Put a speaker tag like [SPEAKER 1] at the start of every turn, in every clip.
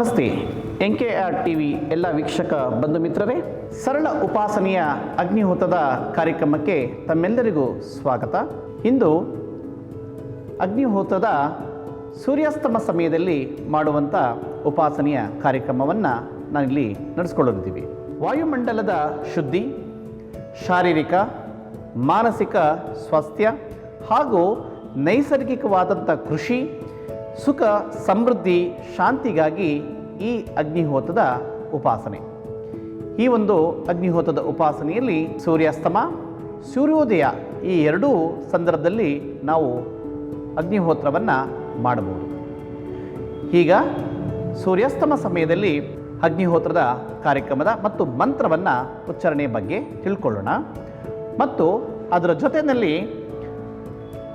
[SPEAKER 1] ನಮಸ್ತೆ. N K R T V ಎಲ್ಲ ವೀಕ್ಷಕ ಬಂಧು ಮಿತ್ರರೇ, ಸರಳ ಉಪಾಸನೆಯ ಅಗ್ನಿಹೋತದ ಕಾರ್ಯಕ್ರಮಕ್ಕೆ ತಮ್ಮೆಲ್ಲರಿಗೂ ಸ್ವಾಗತ. ಇಂದು ಅಗ್ನಿಹೋತದ ಸೂರ್ಯಾಸ್ತಮ ಸಮಯದಲ್ಲಿ ಮಾಡುವಂಥ ಉಪಾಸನೆಯ ಕಾರ್ಯಕ್ರಮವನ್ನು ನಾನಿಲ್ಲಿ ನಡೆಸ್ಕೊಳ್ಳುತ್ತೀವಿ ವಾಯುಮಂಡಲದ ಶುದ್ಧಿ, ಶಾರೀರಿಕ, ಮಾನಸಿಕ ಸ್ವಾಸ್ಥ್ಯ ಹಾಗೂ ನೈಸರ್ಗಿಕವಾದಂಥ ಕೃಷಿ, ಸುಖ, ಸಮೃದ್ಧಿ, ಶಾಂತಿಗಾಗಿ ಈ ಅಗ್ನಿಹೋತದ ಉಪಾಸನೆ. ಈ ಒಂದು ಅಗ್ನಿಹೋತದ ಉಪಾಸನೆಯಲ್ಲಿ ಸೂರ್ಯಾಸ್ತಮ, ಸೂರ್ಯೋದಯ ಈ ಎರಡೂ ಸಂದರ್ಭದಲ್ಲಿ ನಾವು ಅಗ್ನಿಹೋತ್ರವನ್ನು ಮಾಡಬಹುದು. ಈಗ ಸೂರ್ಯಾಸ್ತಮ ಸಮಯದಲ್ಲಿ ಅಗ್ನಿಹೋತ್ರದ ಕಾರ್ಯಕ್ರಮದ ಮತ್ತು ಮಂತ್ರವನ್ನು ಉಚ್ಚಾರಣೆ ಬಗ್ಗೆ ತಿಳ್ಕೊಳ್ಳೋಣ. ಮತ್ತು ಅದರ ಜೊತೆಯಲ್ಲಿ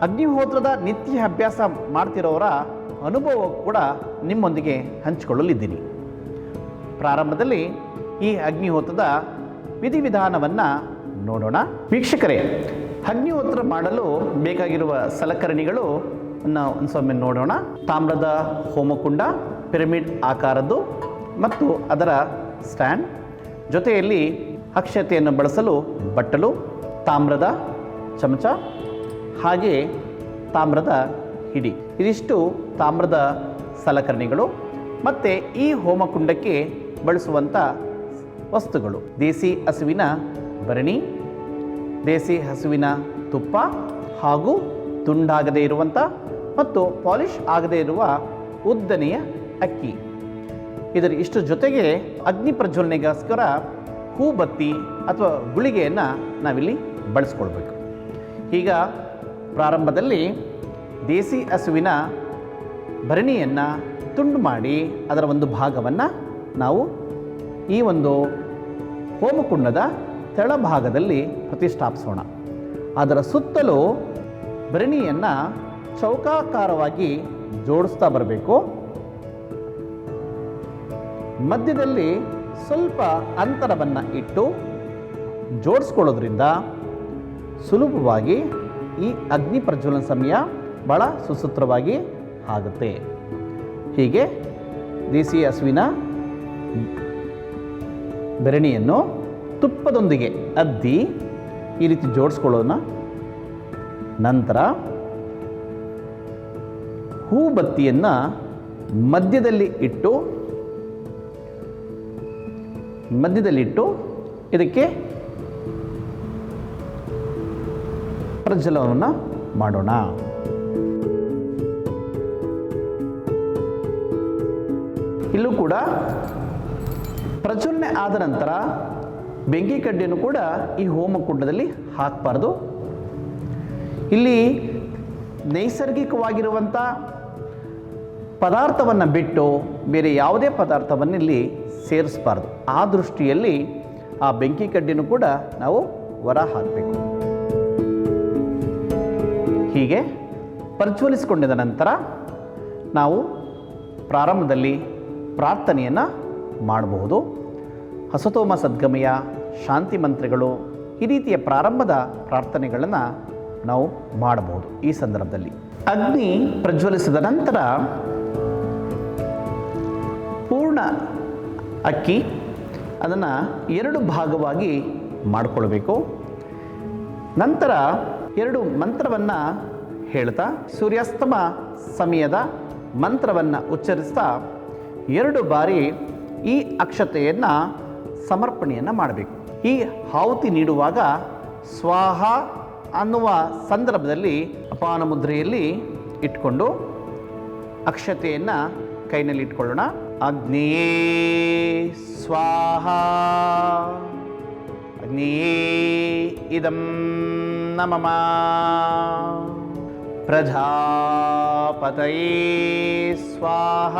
[SPEAKER 1] ಅಗ್ನಿಹೋತ್ರದ ನಿತ್ಯ ಅಭ್ಯಾಸ ಮಾಡ್ತಿರೋರ ಅನುಭವ ಕೂಡ ನಿಮ್ಮೊಂದಿಗೆ ಹಂಚಿಕೊಳ್ಳಲಿದ್ದೀನಿ. ಪ್ರಾರಂಭದಲ್ಲಿ ಈ ಅಗ್ನಿಹೋತ್ರದ ವಿಧಿವಿಧಾನವನ್ನು ನೋಡೋಣ. ವೀಕ್ಷಕರೇ, ಅಗ್ನಿಹೋತ್ರ ಮಾಡಲು ಬೇಕಾಗಿರುವ ಸಲಕರಣೆಗಳು ಒಂದು ಸೊಮ್ಮೆ ನೋಡೋಣ. ತಾಮ್ರದ ಹೋಮಕುಂಡ, ಪಿರಮಿಡ್ ಆಕಾರದ್ದು ಮತ್ತು ಅದರ ಸ್ಟ್ಯಾಂಡ್ ಜೊತೆಯಲ್ಲಿ ಅಕ್ಷತೆಯನ್ನು ಬಳಸಲು ಬಟ್ಟಲು, ತಾಮ್ರದ ಚಮಚ ಹಾಗೆ ತಾಮ್ರದ ಹಿಡಿ. ಇದಿಷ್ಟು ತಾಮ್ರದ ಸಲಕರಣೆಗಳು ಮತ್ತು ಈ ಹೋಮಕುಂಡಕ್ಕೆ ಬಳಸುವಂಥ ವಸ್ತುಗಳು. ದೇಸಿ ಹಸುವಿನ ಭರಣಿ, ದೇಸಿ ಹಸುವಿನ ತುಪ್ಪ ಹಾಗೂ ತುಂಡಾಗದೇ ಇರುವಂಥ ಮತ್ತು ಪಾಲಿಷ್ ಆಗದೇ ಇರುವ ಉದ್ದನೆಯ ಅಕ್ಕಿ. ಇದರ ಇಷ್ಟು ಜೊತೆಗೆ ಅಗ್ನಿ ಪ್ರಜ್ವಲನೆಗೋಸ್ಕರ ಹೂಬತ್ತಿ ಅಥವಾ ಗುಳಿಗೆಯನ್ನು ನಾವಿಲ್ಲಿ ಬಳಸ್ಕೊಳ್ಬೇಕು. ಈಗ ಪ್ರಾರಂಭದಲ್ಲಿ ದೇಸಿ ಹಸುವಿನ ಭರಣಿಯನ್ನು ತುಂಡು ಮಾಡಿ ಅದರ ಒಂದು ಭಾಗವನ್ನು ನಾವು ಈ ಒಂದು ಹೋಮಕುಂಡದ ತೆಳಭಾಗದಲ್ಲಿ ಪ್ರತಿಷ್ಠಾಪಿಸೋಣ. ಅದರ ಸುತ್ತಲೂ ಭರಣಿಯನ್ನು ಚೌಕಾಕಾರವಾಗಿ ಜೋಡಿಸ್ತಾ ಬರಬೇಕು. ಮಧ್ಯದಲ್ಲಿ ಸ್ವಲ್ಪ ಅಂತರವನ್ನು ಇಟ್ಟು ಜೋಡಿಸ್ಕೊಳ್ಳೋದ್ರಿಂದ ಸುಲಭವಾಗಿ ಈ ಅಗ್ನಿ ಪ್ರಜ್ವಲನ ಸಮಯ ಭಾಳ ಸುಸೂತ್ರವಾಗಿ ಆಗುತ್ತೆ. ಹೀಗೆ ದೇಸಿ ಹಸುವಿನ ಬೆರಣಿಯನ್ನು ತುಪ್ಪದೊಂದಿಗೆ ಅದ್ದಿ ಈ ರೀತಿ ಜೋಡಿಸ್ಕೊಳ್ಳೋಣ. ನಂತರ ಹೂ ಬತ್ತಿಯನ್ನು ಮಧ್ಯದಲ್ಲಿ ಇಟ್ಟು ಮಧ್ಯದಲ್ಲಿಟ್ಟು ಇದಕ್ಕೆ ಪ್ರಜ್ವಲನವನ್ನು ಮಾಡೋಣ. ಇಲ್ಲೂ ಕೂಡ ಪ್ರಜ್ವಲನೆ ಆದ ನಂತರ ಬೆಂಕಿ ಕಡ್ಡಿಯನ್ನು ಕೂಡ ಈ ಹೋಮಕುಂಡದಲ್ಲಿ ಹಾಕಬಾರ್ದು. ಇಲ್ಲಿ ನೈಸರ್ಗಿಕವಾಗಿರುವಂಥ ಪದಾರ್ಥವನ್ನು ಬಿಟ್ಟು ಬೇರೆ ಯಾವುದೇ ಪದಾರ್ಥವನ್ನು ಇಲ್ಲಿ ಸೇರಿಸಬಾರ್ದು. ಆ ದೃಷ್ಟಿಯಲ್ಲಿ ಆ ಬೆಂಕಿ ಕಡ್ಡಿನೂ ಕೂಡ ನಾವು ಹೊರ ಹಾಕಬೇಕು. ಹೀಗೆ ಪ್ರಜ್ವಲಿಸಿಕೊಂಡಿದ ನಂತರ ನಾವು ಪ್ರಾರಂಭದಲ್ಲಿ ಪ್ರಾರ್ಥನೆಯನ್ನು ಮಾಡಬಹುದು. ಹಸತೋಮ ಸದ್ಗಮಯ ಶಾಂತಿ ಮಂತ್ರಗಳು ಈ ರೀತಿಯ ಪ್ರಾರಂಭದ ಪ್ರಾರ್ಥನೆಗಳನ್ನು ನಾವು ಮಾಡಬಹುದು ಈ ಸಂದರ್ಭದಲ್ಲಿ. ಅಗ್ನಿ ಪ್ರಜ್ವಲಿಸಿದ ನಂತರ ಪೂರ್ಣ ಅಕ್ಕಿ ಅದನ್ನು ಎರಡು ಭಾಗವಾಗಿ ಮಾಡಿಕೊಳ್ಬೇಕು. ನಂತರ ಎರಡು ಮಂತ್ರವನ್ನು ಹೇಳ್ತಾ ಸೂರ್ಯಾಸ್ತಮ ಸಮಯದ ಮಂತ್ರವನ್ನು ಉಚ್ಚರಿಸ್ತಾ ಎರಡು ಬಾರಿ ಈ ಅಕ್ಷತೆಯನ್ನು ಸಮರ್ಪಣೆಯನ್ನು ಮಾಡಬೇಕು. ಈ ಆಹುತಿ ನೀಡುವಾಗ ಸ್ವಾಹ ಅನ್ನುವ ಸಂದರ್ಭದಲ್ಲಿ ಅಪಾನ ಮುದ್ರೆಯಲ್ಲಿ ಇಟ್ಕೊಂಡು ಅಕ್ಷತೆಯನ್ನು ಕೈನಲ್ಲಿ ಇಟ್ಕೊಳ್ಳೋಣ. ಅಗ್ನಿಯೇ ಸ್ವಾಹ. ಅಗ್ನಿಯೇ ಇದಂ ನಮಮ ಪ್ರಜಾಪತಯೇ ಸ್ವಾಹ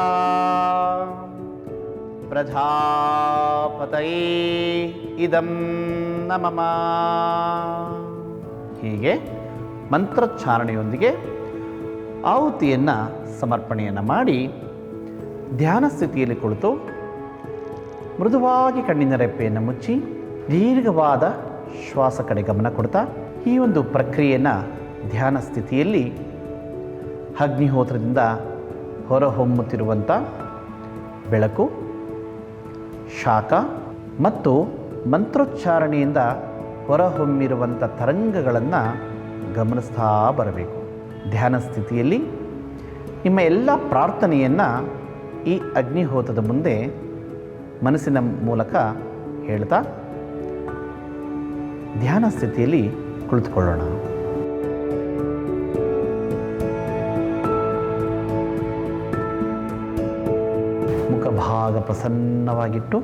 [SPEAKER 1] ಪ್ರಜಾಪತೈ ಇದಂ ನಮಮ ಹೀಗೆ ಮಂತ್ರೋಚ್ಚಾರಣೆಯೊಂದಿಗೆ ಆಹುತಿಯನ್ನು ಸಮರ್ಪಣೆಯನ್ನು ಮಾಡಿ ಧ್ಯಾನ ಸ್ಥಿತಿಯಲ್ಲಿ ಕುಳಿತು ಮೃದುವಾಗಿ ಕಣ್ಣಿನ ರೆಪ್ಪೆಯನ್ನು ಮುಚ್ಚಿ ದೀರ್ಘವಾದ ಶ್ವಾಸ ಕಡೆ ಗಮನ ಕೊಡ್ತಾ ಈ ಒಂದು ಪ್ರಕ್ರಿಯೆಯನ್ನು ಧ್ಯಾನ ಸ್ಥಿತಿಯಲ್ಲಿ ಅಗ್ನಿಹೋತ್ರದಿಂದ ಹೊರಹೊಮ್ಮುತ್ತಿರುವಂಥ ಬೆಳಕು, ಶಾಖ ಮತ್ತು ಮಂತ್ರೋಚ್ಚಾರಣೆಯಿಂದ ಹೊರಹೊಮ್ಮಿರುವಂಥ ತರಂಗಗಳನ್ನು ಗಮನಿಸ್ತಾ ಬರಬೇಕು. ಧ್ಯಾನ ಸ್ಥಿತಿಯಲ್ಲಿ ನಿಮ್ಮ ಎಲ್ಲ ಪ್ರಾರ್ಥನೆಯನ್ನು ಈ ಅಗ್ನಿಹೋತದ ಮುಂದೆ ಮನಸ್ಸಿನ ಮೂಲಕ ಹೇಳ್ತಾ ಧ್ಯಾನ ಸ್ಥಿತಿಯಲ್ಲಿ ಕುಳಿತುಕೊಳ್ಳೋಣ. ಮುಖಭಾಗ ಪ್ರಸನ್ನವಾಗಿಟ್ಟು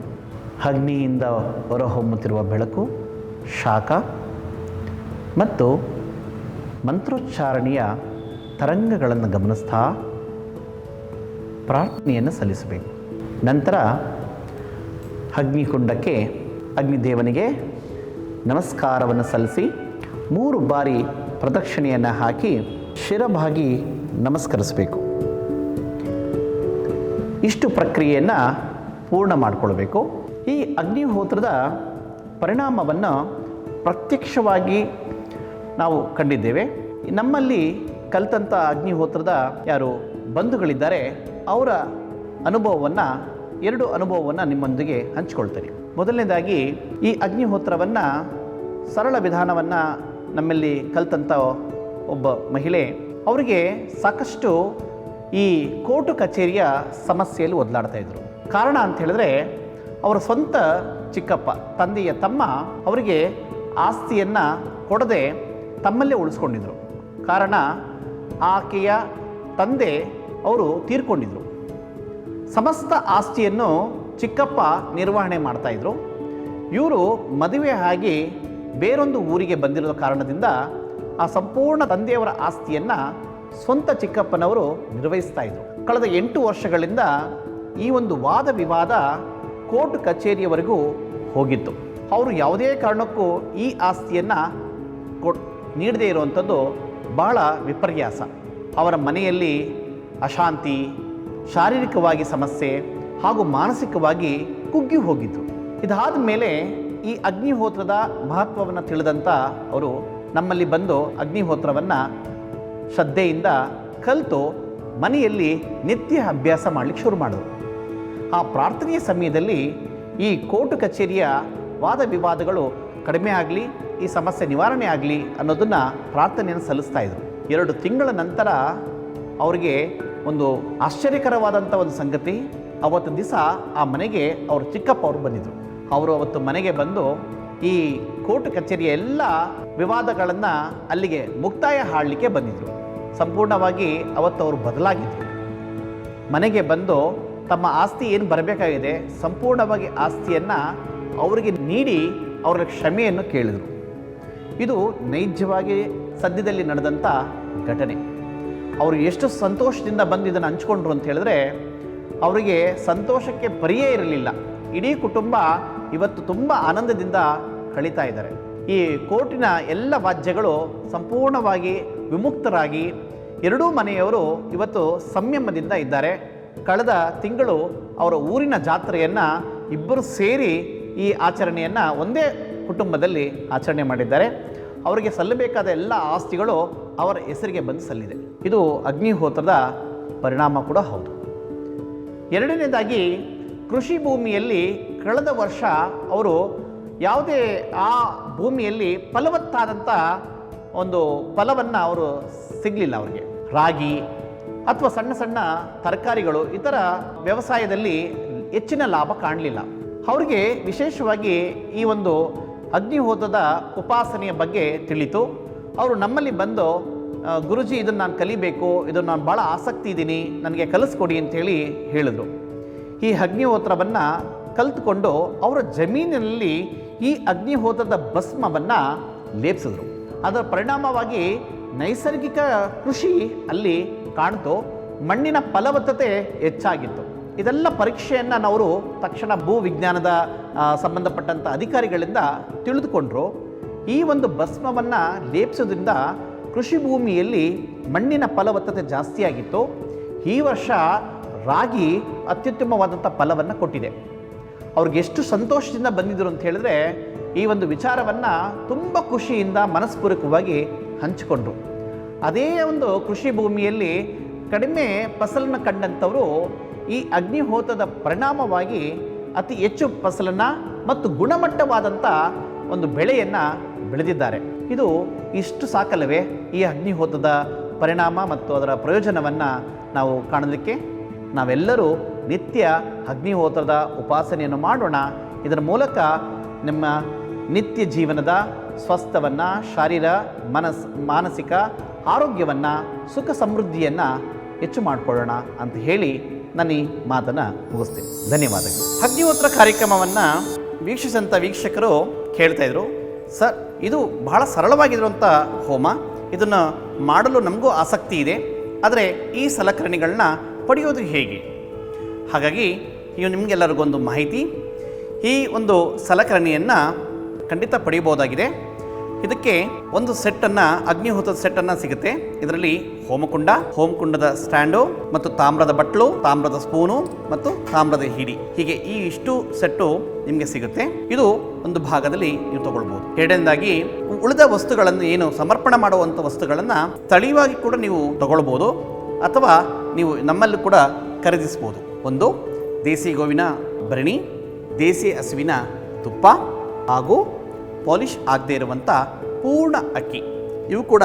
[SPEAKER 1] ಅಗ್ನಿಯಿಂದ ಹೊರಹೊಮ್ಮುತ್ತಿರುವ ಬೆಳಕು, ಶಾಖ ಮತ್ತು ಮಂತ್ರೋಚ್ಚಾರಣೆಯ ತರಂಗಗಳನ್ನು ಗಮನಿಸ್ತಾ ಪ್ರಾರ್ಥನೆಯನ್ನು ಸಲ್ಲಿಸಬೇಕು. ನಂತರ ಅಗ್ನಿಕುಂಡಕ್ಕೆ ಅಗ್ನಿದೇವನಿಗೆ ನಮಸ್ಕಾರವನ್ನು ಸಲ್ಲಿಸಿ ಮೂರು ಬಾರಿ ಪ್ರದಕ್ಷಿಣೆಯನ್ನು ಹಾಕಿ ಶಿರಭಾಗಿ ನಮಸ್ಕರಿಸಬೇಕು. ಇಷ್ಟು ಪ್ರಕ್ರಿಯೆಯನ್ನು ಪೂರ್ಣ ಮಾಡಿಕೊಳ್ಬೇಕು. ಈ ಅಗ್ನಿಹೋತ್ರದ ಪರಿಣಾಮವನ್ನು ಪ್ರತ್ಯಕ್ಷವಾಗಿ ನಾವು ಕಂಡಿದ್ದೇವೆ. ನಮ್ಮಲ್ಲಿ ಕಲಿತಂಥ ಅಗ್ನಿಹೋತ್ರದ ಯಾರು ಬಂಧುಗಳಿದ್ದಾರೆ, ಅವರ ಅನುಭವವನ್ನು, ಎರಡು ಅನುಭವವನ್ನು ನಿಮ್ಮೊಂದಿಗೆ ಹಂಚಿಕೊಳ್ತೇನೆ. ಮೊದಲನೇದಾಗಿ, ಈ ಅಗ್ನಿಹೋತ್ರವನ್ನು ಸರಳ ವಿಧಾನವನ್ನು ನಮ್ಮಲ್ಲಿ ಕಲಿತಂಥ ಒಬ್ಬ ಮಹಿಳೆ, ಅವರಿಗೆ ಸಾಕಷ್ಟು ಈ ಕೋರ್ಟು ಕಚೇರಿಯ ಸಮಸ್ಯೆಯಲ್ಲಿ ಒದಲಾಡ್ತಾ ಇದ್ರು. ಕಾರಣ ಅಂತ ಹೇಳಿದ್ರೆ, ಅವರ ಸ್ವಂತ ಚಿಕ್ಕಪ್ಪ, ತಂದೆಯ ತಮ್ಮ ಅವರಿಗೆ ಆಸ್ತಿಯನ್ನು ಕೊಡದೆ ತಮ್ಮಲ್ಲೇ ಉಳಿಸ್ಕೊಂಡಿದ್ರು. ಕಾರಣ, ಆಕೆಯ ತಂದೆ ಅವರು ತೀರ್ಕೊಂಡಿದ್ರು. ಸಮಸ್ತ ಆಸ್ತಿಯನ್ನು ಚಿಕ್ಕಪ್ಪ ನಿರ್ವಹಣೆ ಮಾಡ್ತಾಯಿದ್ರು ಇವರು ಮದುವೆ ಆಗಿ ಬೇರೊಂದು ಊರಿಗೆ ಬಂದಿರೋ ಕಾರಣದಿಂದ ಆ ಸಂಪೂರ್ಣ ತಂದೆಯವರ ಆಸ್ತಿಯನ್ನು ಸ್ವಂತ ಚಿಕ್ಕಪ್ಪನವರು ನಿರ್ವಹಿಸ್ತಾ ಇದ್ರು. ಕಳೆದ ಎಂಟು ವರ್ಷಗಳಿಂದ ಈ ಒಂದು ವಾದ ವಿವಾದ ಕೋರ್ಟ್ ಕಚೇರಿಯವರೆಗೂ ಹೋಗಿತ್ತು. ಅವರು ಯಾವುದೇ ಕಾರಣಕ್ಕೂ ಈ ಆಸ್ತಿಯನ್ನು ಕೊಟ್ ನೀಡದೇ ಇರುವಂಥದ್ದು ಬಹಳ ವಿಪರ್ಯಾಸ. ಅವರ ಮನೆಯಲ್ಲಿ ಅಶಾಂತಿ, ಶಾರೀರಿಕವಾಗಿ ಸಮಸ್ಯೆ ಹಾಗೂ ಮಾನಸಿಕವಾಗಿ ಕುಗ್ಗಿ ಹೋಗಿದ್ದು ಇದಾದ ಮೇಲೆ ಈ ಅಗ್ನಿಹೋತ್ರದ ಮಹತ್ವವನ್ನು ತಿಳಿದಂಥ ಅವರು ನಮ್ಮಲ್ಲಿ ಬಂದು ಅಗ್ನಿಹೋತ್ರವನ್ನು ಶ್ರದ್ಧೆಯಿಂದ ಕಲಿತು ಮನೆಯಲ್ಲಿ ನಿತ್ಯ ಅಭ್ಯಾಸ ಮಾಡಲಿಕ್ಕೆ ಶುರು ಮಾಡಿದ್ರು. ಆ ಪ್ರಾರ್ಥನೆಯ ಸಮಯದಲ್ಲಿ ಈ ಕೋರ್ಟ್ ಕಚೇರಿಯ ವಾದ ವಿವಾದಗಳು ಕಡಿಮೆ ಆಗಲಿ, ಈ ಸಮಸ್ಯೆ ನಿವಾರಣೆ ಆಗಲಿ ಅನ್ನೋದನ್ನು ಪ್ರಾರ್ಥನೆಯನ್ನು ಸಲ್ಲಿಸ್ತಾ ಇದ್ರು. ಎರಡು ತಿಂಗಳ ನಂತರ ಅವರಿಗೆ ಒಂದು ಆಶ್ಚರ್ಯಕರವಾದಂಥ ಒಂದು ಸಂಗತಿ, ಅವತ್ತು ದಿವಸ ಆ ಮನೆಗೆ ಅವರು ಚಿಕ್ಕಪ್ಪ ಅವರು ಬಂದಿದ್ದರು ಅವರು ಅವತ್ತು ಮನೆಗೆ ಬಂದು ಈ ಕೋರ್ಟ್ ಕಚೇರಿಯ ಎಲ್ಲ ವಿವಾದಗಳನ್ನು ಅಲ್ಲಿಗೆ ಮುಕ್ತಾಯ ಹಾಡಲಿಕ್ಕೆ ಬಂದಿದ್ದರು ಸಂಪೂರ್ಣವಾಗಿ ಅವತ್ತು ಅವರು ಬದಲಾಗಿದ್ದರು ಮನೆಗೆ ಬಂದು ತಮ್ಮ ಆಸ್ತಿ ಏನು ಬರಬೇಕಾಗಿದೆ, ಸಂಪೂರ್ಣವಾಗಿ ಆಸ್ತಿಯನ್ನು ಅವರಿಗೆ ನೀಡಿ ಅವರ ಕ್ಷಮೆಯನ್ನು ಕೇಳಿದರು. ಇದು ನೈಜವಾಗಿ ಸದ್ಯದಲ್ಲಿ ನಡೆದಂಥ ಘಟನೆ. ಅವರು ಎಷ್ಟು ಸಂತೋಷದಿಂದ ಬಂದು ಇದನ್ನು ಹಂಚ್ಕೊಂಡ್ರು ಅಂತ ಹೇಳಿದ್ರೆ, ಅವರಿಗೆ ಸಂತೋಷಕ್ಕೆ ಪರಿಯೇ ಇರಲಿಲ್ಲ. ಇಡೀ ಕುಟುಂಬ ಇವತ್ತು ತುಂಬ ಆನಂದದಿಂದ ಕಳೀತಾ ಇದ್ದಾರೆ. ಈ ಕೋರ್ಟಿನ ಎಲ್ಲ ವಾದ್ಯಗಳು ಸಂಪೂರ್ಣವಾಗಿ ವಿಮುಕ್ತರಾಗಿ ಎರಡೂ ಮನೆಯವರು ಇವತ್ತು ಸಂಯಮದಿಂದ ಇದ್ದಾರೆ. ಕಳೆದ ತಿಂಗಳು ಅವರ ಊರಿನ ಜಾತ್ರೆಯನ್ನು ಇಬ್ಬರು ಸೇರಿ ಈ ಆಚರಣೆಯನ್ನು ಒಂದೇ ಕುಟುಂಬದಲ್ಲಿ ಆಚರಣೆ ಮಾಡಿದ್ದಾರೆ. ಅವರಿಗೆ ಸಲ್ಲಬೇಕಾದ ಎಲ್ಲ ಆಸ್ತಿಗಳು ಅವರ ಹೆಸರಿಗೆ ಬಂದು ಸಲ್ಲಿದೆ. ಇದು ಅಗ್ನಿಹೋತ್ರದ ಪರಿಣಾಮ ಕೂಡ ಹೌದು. ಎರಡನೇದಾಗಿ ಕೃಷಿ ಭೂಮಿಯಲ್ಲಿ ಕಳೆದ ವರ್ಷ ಅವರು ಯಾವುದೇ ಆ ಭೂಮಿಯಲ್ಲಿ ಫಲವತ್ತಾದಂಥ ಒಂದು ಫಲವನ್ನು ಅವರು ಸಿಗಲಿಲ್ಲ ಅವರಿಗೆ. ರಾಗಿ ಅಥವಾ ಸಣ್ಣ ಸಣ್ಣ ತರಕಾರಿಗಳು ಇತರ ವ್ಯವಸಾಯದಲ್ಲಿ ಹೆಚ್ಚಿನ ಲಾಭ ಕಾಣಲಿಲ್ಲ. ಅವ್ರಿಗೆ ವಿಶೇಷವಾಗಿ ಈ ಒಂದು ಅಗ್ನಿಹೋತದ ಉಪಾಸನೆಯ ಬಗ್ಗೆ ತಿಳಿತು. ಅವರು ನಮ್ಮಲ್ಲಿ ಬಂದು ಗುರುಜಿ ಇದನ್ನು ನಾನು ಕಲಿಬೇಕು, ಇದನ್ನು ನಾನು ಭಾಳ ಆಸಕ್ತಿ ಇದ್ದೀನಿ, ನನಗೆ ಕಲಿಸ್ಕೊಡಿ ಅಂತೇಳಿ ಹೇಳಿದರು. ಈ ಅಗ್ನಿಹೋತ್ರವನ್ನು ಕಲ್ತ್ಕೊಂಡು ಅವರ ಜಮೀನಿನಲ್ಲಿ ಈ ಅಗ್ನಿಹೋತ್ರದ ಭಸ್ಮವನ್ನು ಲೇಪಿಸಿದ್ರು. ಅದರ ಪರಿಣಾಮವಾಗಿ ನೈಸರ್ಗಿಕ ಕೃಷಿ ಅಲ್ಲಿ ಕಾಣ್ತು, ಮಣ್ಣಿನ ಫಲವತ್ತತೆ ಹೆಚ್ಚಾಗಿತ್ತು. ಇದೆಲ್ಲ ಪರೀಕ್ಷೆಯನ್ನು ನಾವು ತಕ್ಷಣ ಭೂ ವಿಜ್ಞಾನದ ಸಂಬಂಧಪಟ್ಟಂಥ ಅಧಿಕಾರಿಗಳಿಂದ ತಿಳಿದುಕೊಂಡ್ರು. ಈ ಒಂದು ಭಸ್ಮವನ್ನು ಲೇಪಿಸೋದ್ರಿಂದ ಕೃಷಿ ಭೂಮಿಯಲ್ಲಿ ಮಣ್ಣಿನ ಫಲವತ್ತತೆ ಜಾಸ್ತಿಯಾಗಿತ್ತು. ಈ ವರ್ಷ ರಾಗಿ ಅತ್ಯುತ್ತಮವಾದಂಥ ಫಲವನ್ನು ಕೊಟ್ಟಿದೆ. ಅವ್ರಿಗೆ ಎಷ್ಟು ಸಂತೋಷದಿಂದ ಬಂದಿದ್ದರು ಅಂತ ಹೇಳಿದ್ರೆ ಈ ಒಂದು ವಿಚಾರವನ್ನು ತುಂಬ ಖುಷಿಯಿಂದ ಮನಸ್ಪೂರ್ವಕವಾಗಿ ಹಂಚಿಕೊಂಡ್ರು. ಅದೇ ಒಂದು ಕೃಷಿ ಭೂಮಿಯಲ್ಲಿ ಕಡಿಮೆ ಫಸಲನ್ನು ಕಂಡಂಥವರು ಈ ಅಗ್ನಿಹೋತದ ಪರಿಣಾಮವಾಗಿ ಅತಿ ಹೆಚ್ಚು ಫಸಲನ್ನು ಮತ್ತು ಗುಣಮಟ್ಟವಾದಂಥ ಒಂದು ಬೆಳೆಯನ್ನು ಬೆಳೆದಿದ್ದಾರೆ. ಇದು ಇಷ್ಟು ಸಾಕಲ್ಲವೇ ಈ ಅಗ್ನಿಹೋತದ ಪರಿಣಾಮ ಮತ್ತು ಅದರ ಪ್ರಯೋಜನವನ್ನು ನಾವು ಕಾಣಲಿಕ್ಕೆ? ನಾವೆಲ್ಲರೂ ನಿತ್ಯ ಅಗ್ನಿಹೋತ್ರದ ಉಪಾಸನೆಯನ್ನು ಮಾಡೋಣ. ಇದರ ಮೂಲಕ ನಿಮ್ಮ ನಿತ್ಯ ಜೀವನದ ಸ್ವಸ್ಥವನ್ನು, ಶಾರೀರ, ಮನಸ್, ಮಾನಸಿಕ ಆರೋಗ್ಯವನ್ನು, ಸುಖ ಸಮೃದ್ಧಿಯನ್ನು ಹೆಚ್ಚು ಮಾಡಿಕೊಳ್ಳೋಣ ಅಂತ ಹೇಳಿ ನಾನು ಈ ಮಾತನ್ನು ಮುಗಿಸ್ತೀನಿ. ಧನ್ಯವಾದಗಳು. ಅಗ್ನಿಹೋತ್ರ ಕಾರ್ಯಕ್ರಮವನ್ನು ವೀಕ್ಷಿಸಿದಂಥ ವೀಕ್ಷಕರು ಕೇಳ್ತಾ ಇದ್ರು. ಸರ್, ಇದು ಬಹಳ ಸರಳವಾಗಿರುವಂಥ ಹೋಮ. ಇದನ್ನು ಮಾಡಲು ನಮಗೂ ಆಸಕ್ತಿ ಇದೆ. ಆದರೆ ಈ ಸಲಕರಣೆಗಳನ್ನ ಪಡೆಯೋದು ಹೇಗೆ? ಹಾಗಾಗಿ ಇವು ನಿಮಗೆಲ್ಲರಿಗೊಂದು ಮಾಹಿತಿ. ಈ ಒಂದು ಸಲಕರಣೆಯನ್ನು ಖಂಡಿತ ಪಡೆಯಬಹುದಾಗಿದೆ. ಇದಕ್ಕೆ ಒಂದು ಸೆಟ್ಟನ್ನು, ಅಗ್ನಿಹೋತ್ರದ ಸೆಟ್ಟನ್ನು ಸಿಗುತ್ತೆ. ಇದರಲ್ಲಿ ಹೋಮಕುಂಡ, ಹೋಮಕುಂಡದ ಸ್ಟ್ಯಾಂಡು ಮತ್ತು ತಾಮ್ರದ ಬಟ್ಲು, ತಾಮ್ರದ ಸ್ಪೂನು ಮತ್ತು ತಾಮ್ರದ ಹಿಡಿ. ಹೀಗೆ ಈ ಇಷ್ಟು ಸೆಟ್ಟು ನಿಮಗೆ ಸಿಗುತ್ತೆ. ಇದು ಒಂದು ಭಾಗದಲ್ಲಿ ನೀವು ತಗೊಳ್ಬೋದು. ಎರಡನೇದಾಗಿ, ಉಳಿದ ವಸ್ತುಗಳನ್ನು ಏನು ಸಮರ್ಪಣೆ ಮಾಡುವಂಥ ವಸ್ತುಗಳನ್ನು ಸ್ಥಳೀಯವಾಗಿ ಕೂಡ ನೀವು ತಗೊಳ್ಬೋದು ಅಥವಾ ನೀವು ನಮ್ಮಲ್ಲಿ ಕೂಡ ಖರೀದಿಸ್ಬೋದು. ಒಂದು ದೇಸಿ ಗೋವಿನ ಭರಣಿ, ದೇಸಿ ಹಸುವಿನ ತುಪ್ಪ ಹಾಗೂ ಪಾಲಿಷ್ ಆಗದೇ ಇರುವಂಥ ಪೂರ್ಣ ಅಕ್ಕಿ. ಇವು ಕೂಡ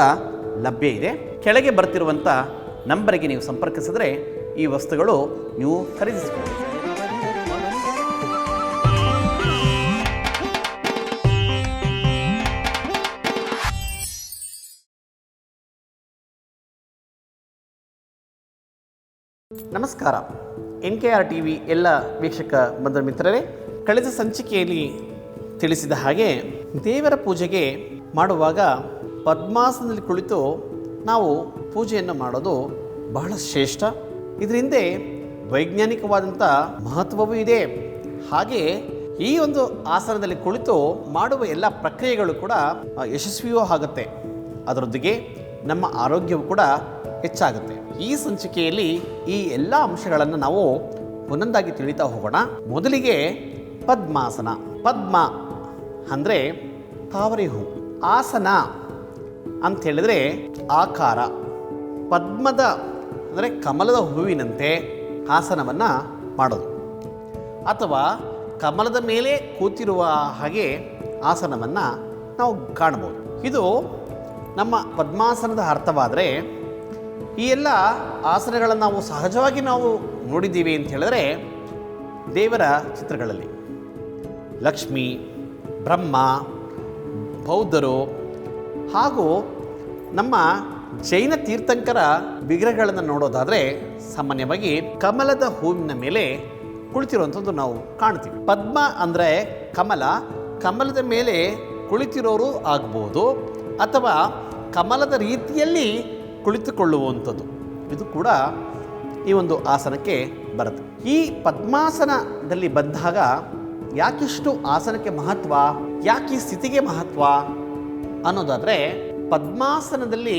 [SPEAKER 1] ಲಭ್ಯ ಇದೆ. ಕೆಳಗೆ ಬರ್ತಿರುವಂಥ ನಂಬರಿಗೆ ನೀವು ಸಂಪರ್ಕಿಸಿದ್ರೆ ಈ ವಸ್ತುಗಳು ನೀವು ಖರೀದಿಸಬಹುದು ನಮಸ್ಕಾರ. N K R T V ಎಲ್ಲ ವೀಕ್ಷಕ ಬಂದ ಮಿತ್ರರೇ, ಕಳೆದ ಸಂಚಿಕೆಯಲ್ಲಿ ತಿಳಿಸಿದ ಹಾಗೆ ದೇವರ ಪೂಜೆಗೆ ಮಾಡುವಾಗ ಪದ್ಮಾಸನದಲ್ಲಿ ಕುಳಿತು ನಾವು ಪೂಜೆಯನ್ನು ಮಾಡೋದು ಬಹಳ ಶ್ರೇಷ್ಠ. ಇದರಿಂದ ವೈಜ್ಞಾನಿಕವಾದಂಥ ಮಹತ್ವವೂ ಇದೆ. ಹಾಗೆ ಈ ಒಂದು ಆಸನದಲ್ಲಿ ಕುಳಿತು ಮಾಡುವ ಎಲ್ಲ ಪ್ರಕ್ರಿಯೆಗಳು ಕೂಡ ಯಶಸ್ವಿಯೂ ಆಗುತ್ತೆ. ಅದರೊಂದಿಗೆ ನಮ್ಮ ಆರೋಗ್ಯವು ಕೂಡ ಹೆಚ್ಚಾಗುತ್ತೆ. ಈ ಸಂಚಿಕೆಯಲ್ಲಿ ಈ ಎಲ್ಲ ಅಂಶಗಳನ್ನು ನಾವು ಒಂದೊಂದಾಗಿ ತಿಳಿತಾ ಹೋಗೋಣ. ಮೊದಲಿಗೆ ಪದ್ಮಾಸನ. ಪದ್ಮ ಅಂದರೆ ತಾವರೆ ಹೂ. ಆಸನ ಅಂತ ಹೇಳಿದ್ರೆ ಆಕಾರ. ಪದ್ಮದ ಅಂದರೆ ಕಮಲದ ಹೂವಿನಂತೆ ಆಸನವನ್ನು ಮಾಡೋದು. ಅಥವಾ ಕಮಲದ ಮೇಲೆ ಕೂತಿರುವ ಹಾಗೆ ಆಸನವನ್ನು ನಾವು ಕಾಣ್ಬೋದು ಇದು ನಮ್ಮ ಪದ್ಮಾಸನದ ಅರ್ಥವಾದರೆ ಈ ಎಲ್ಲ ಆಸನಗಳನ್ನು ನಾವು ಸಹಜವಾಗಿ ನಾವು ನೋಡಿದ್ದೀವಿ ಅಂತ ಹೇಳಿದ್ರೆ ದೇವರ ಚಿತ್ರಗಳಲ್ಲಿ ಲಕ್ಷ್ಮಿ, ಬ್ರಹ್ಮ, ಬೌದ್ಧರು ಹಾಗೂ ನಮ್ಮ ಜೈನ ತೀರ್ಥಂಕರ ವಿಗ್ರಹಗಳನ್ನು ನೋಡೋದಾದರೆ ಸಾಮಾನ್ಯವಾಗಿ ಕಮಲದ ಹೂವಿನ ಮೇಲೆ ಕುಳಿತಿರುವಂಥದ್ದು ನಾವು ಕಾಣ್ತೀವಿ. ಪದ್ಮ ಅಂದರೆ ಕಮಲ, ಕಮಲದ ಮೇಲೆ ಕುಳಿತಿರೋರು ಆಗ್ಬೋದು ಅಥವಾ ಕಮಲದ ರೀತಿಯಲ್ಲಿ ಕುಳಿತುಕೊಳ್ಳುವಂಥದ್ದು. ಇದು ಕೂಡ ಈ ಒಂದು ಆಸನಕ್ಕೆ ಬರುತ್ತೆ. ಈ ಪದ್ಮಾಸನದಲ್ಲಿ ಬಂದಾಗ ಯಾಕಿಷ್ಟು ಆಸನಕ್ಕೆ ಮಹತ್ವ, ಯಾಕೆ ಈ ಸ್ಥಿತಿಗೆ ಮಹತ್ವ ಅನ್ನೋದಾದರೆ ಪದ್ಮಾಸನದಲ್ಲಿ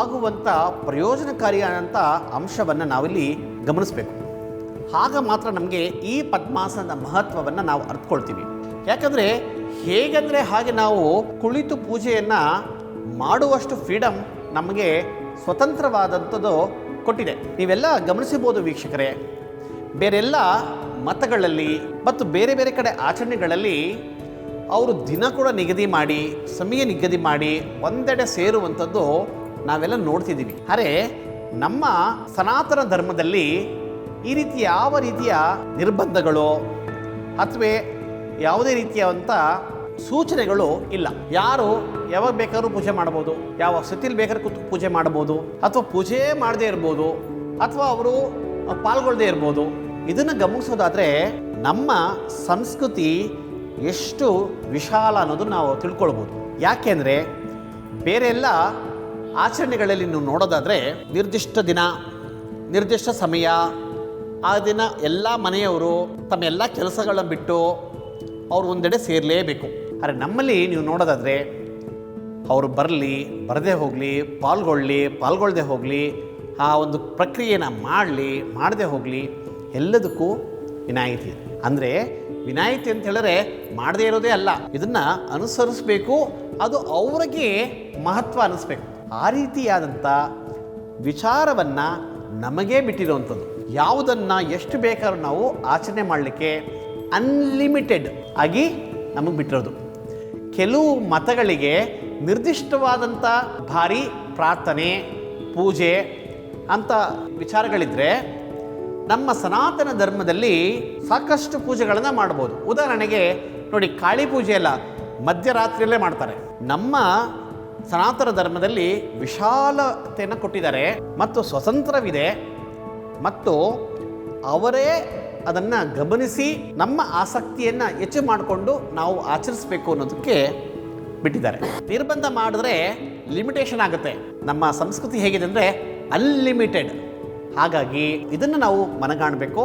[SPEAKER 1] ಆಗುವಂಥ ಪ್ರಯೋಜನಕಾರಿಯಾದಂಥ ಅಂಶವನ್ನು ನಾವಿಲ್ಲಿ ಗಮನಿಸಬೇಕು. ಆಗ ಮಾತ್ರ ನಮಗೆ ಈ ಪದ್ಮಾಸನದ ಮಹತ್ವವನ್ನು ನಾವು ಅರ್ಥಕೊಳ್ತೀವಿ ಯಾಕಂದರೆ ಹೇಗಂದರೆ ಹಾಗೆ ನಾವು ಕುಳಿತು ಪೂಜೆಯನ್ನು ಮಾಡುವಷ್ಟು ಫ್ರೀಡಮ್ ನಮಗೆ ಸ್ವತಂತ್ರವಾದಂಥದ್ದು ಕೊಟ್ಟಿದೆ. ನೀವೆಲ್ಲ ಗಮನಿಸಬಹುದು ವೀಕ್ಷಕರೇ, ಬೇರೆಲ್ಲ ಮತಗಳಲ್ಲಿ ಮತ್ತು ಬೇರೆ ಬೇರೆ ಕಡೆ ಆಚರಣೆಗಳಲ್ಲಿ ಅವರು ದಿನ ಕೂಡ ನಿಗದಿ ಮಾಡಿ, ಸಮಯ ನಿಗದಿ ಮಾಡಿ ಒಂದೆಡೆ ಸೇರುವಂಥದ್ದು ನಾವೆಲ್ಲ ನೋಡ್ತಿದ್ದೀವಿ. ಅರೆ, ನಮ್ಮ ಸನಾತನ ಧರ್ಮದಲ್ಲಿ ಈ ರೀತಿ ಯಾವ ರೀತಿಯ ನಿರ್ಬಂಧಗಳು ಅಥವಾ ಯಾವುದೇ ರೀತಿಯಾದಂಥ ಸೂಚನೆಗಳು ಇಲ್ಲ. ಯಾರು ಯಾವಾಗ ಬೇಕಾದ್ರೂ ಪೂಜೆ ಮಾಡ್ಬೋದು. ಯಾವ ಸ್ಥಿತಿಲಿ ಬೇಕಾದ್ರೂ ಕೂತು ಪೂಜೆ ಮಾಡ್ಬೋದು. ಅಥವಾ ಪೂಜೆ ಮಾಡದೇ ಇರ್ಬೋದು. ಅಥವಾ ಅವರು ಪಾಲ್ಗೊಳ್ಳದೇ ಇರ್ಬೋದು. ಇದನ್ನು ಗಮನಿಸೋದಾದರೆ ನಮ್ಮ ಸಂಸ್ಕೃತಿ ಎಷ್ಟು ವಿಶಾಲ ಅನ್ನೋದು ನಾವು ತಿಳ್ಕೊಳ್ಬೋದು. ಯಾಕೆಂದರೆ ಬೇರೆಲ್ಲ ಆಚರಣೆಗಳಲ್ಲಿ ನೀವು ನೋಡೋದಾದರೆ ನಿರ್ದಿಷ್ಟ ದಿನ, ನಿರ್ದಿಷ್ಟ ಸಮಯ, ಆ ದಿನ ಎಲ್ಲ ಮನೆಯವರು ತಮ್ಮ ಎಲ್ಲ ಕೆಲಸಗಳನ್ನು ಬಿಟ್ಟು ಅವರು ಒಂದೆಡೆ ಸೇರಲೇಬೇಕು. ಆದರೆ ನಮ್ಮಲ್ಲಿ ನೀವು ನೋಡೋದಾದರೆ ಅವರು ಬರಲಿ, ಬರದೇ ಹೋಗಲಿ ಪಾಲ್ಗೊಳ್ಳಲಿ ಪಾಲ್ಗೊಳ್ಳದೆ ಹೋಗಲಿ, ಆ ಒಂದು ಪ್ರಕ್ರಿಯೆನ ಮಾಡಲಿ, ಮಾಡದೆ ಹೋಗಲಿ, ಎಲ್ಲದಕ್ಕೂ ವಿನಾಯಿತಿ. ಇದೆ ಅಂದರೆ ವಿನಾಯಿತಿ ಅಂತ ಹೇಳಿದ್ರೆ ಮಾಡದೇ ಇರೋದೇ ಅಲ್ಲ. ಇದನ್ನು ಅನುಸರಿಸಬೇಕು, ಅದು ಅವರಿಗೆ ಮಹತ್ವ ಅನ್ನಿಸ್ಬೇಕು ಆ ರೀತಿಯಾದಂಥ ವಿಚಾರವನ್ನು ನಮಗೇ ಬಿಟ್ಟಿರುವಂಥದ್ದು ಯಾವುದನ್ನು ಎಷ್ಟು ಬೇಕಾದ್ರೂ ನಾವು ಆಚರಣೆ ಮಾಡಲಿಕ್ಕೆ ಅನ್ಲಿಮಿಟೆಡ್ ಆಗಿ ನಮಗೆ ಬಿಟ್ಟಿರೋದು. ಕೆಲವು ಮತಗಳಿಗೆ ನಿರ್ದಿಷ್ಟವಾದಂಥ ಭಾರಿ ಪ್ರಾರ್ಥನೆ, ಪೂಜೆ ಅಂತ ವಿಚಾರಗಳಿದ್ರೆ ನಮ್ಮ ಸನಾತನ ಧರ್ಮದಲ್ಲಿ ಸಾಕಷ್ಟು ಪೂಜೆಗಳನ್ನು ಮಾಡ್ಬೋದು. ಉದಾಹರಣೆಗೆ ನೋಡಿ ಕಾಳಿ ಪೂಜೆ ಎಲ್ಲ ಮಧ್ಯರಾತ್ರಿಯಲ್ಲೇ ಮಾಡ್ತಾರೆ. ನಮ್ಮ ಸನಾತನ ಧರ್ಮದಲ್ಲಿ ವಿಶಾಲತೆಯನ್ನು ಕೊಟ್ಟಿದ್ದಾರೆ ಮತ್ತು ಸ್ವತಂತ್ರವಿದೆ ಮತ್ತು ಅವರೇ ಅದನ್ನು ಗಮನಿಸಿ ನಮ್ಮ ಆಸಕ್ತಿಯನ್ನು ಹೆಚ್ಚು ಮಾಡಿಕೊಂಡು ನಾವು ಆಚರಿಸಬೇಕು ಅನ್ನೋದಕ್ಕೆ ಬಿಟ್ಟಿದ್ದಾರೆ. ನಿರ್ಬಂಧ ಮಾಡಿದ್ರೆ ಲಿಮಿಟೇಷನ್ ಆಗುತ್ತೆ. ನಮ್ಮ ಸಂಸ್ಕೃತಿ ಹೇಗಿದೆ ಅಂದರೆ ಅನ್ಲಿಮಿಟೆಡ್ ಹಾಗಾಗಿ ಇದನ್ನು ನಾವು ಮನಗಾಣಬೇಕು.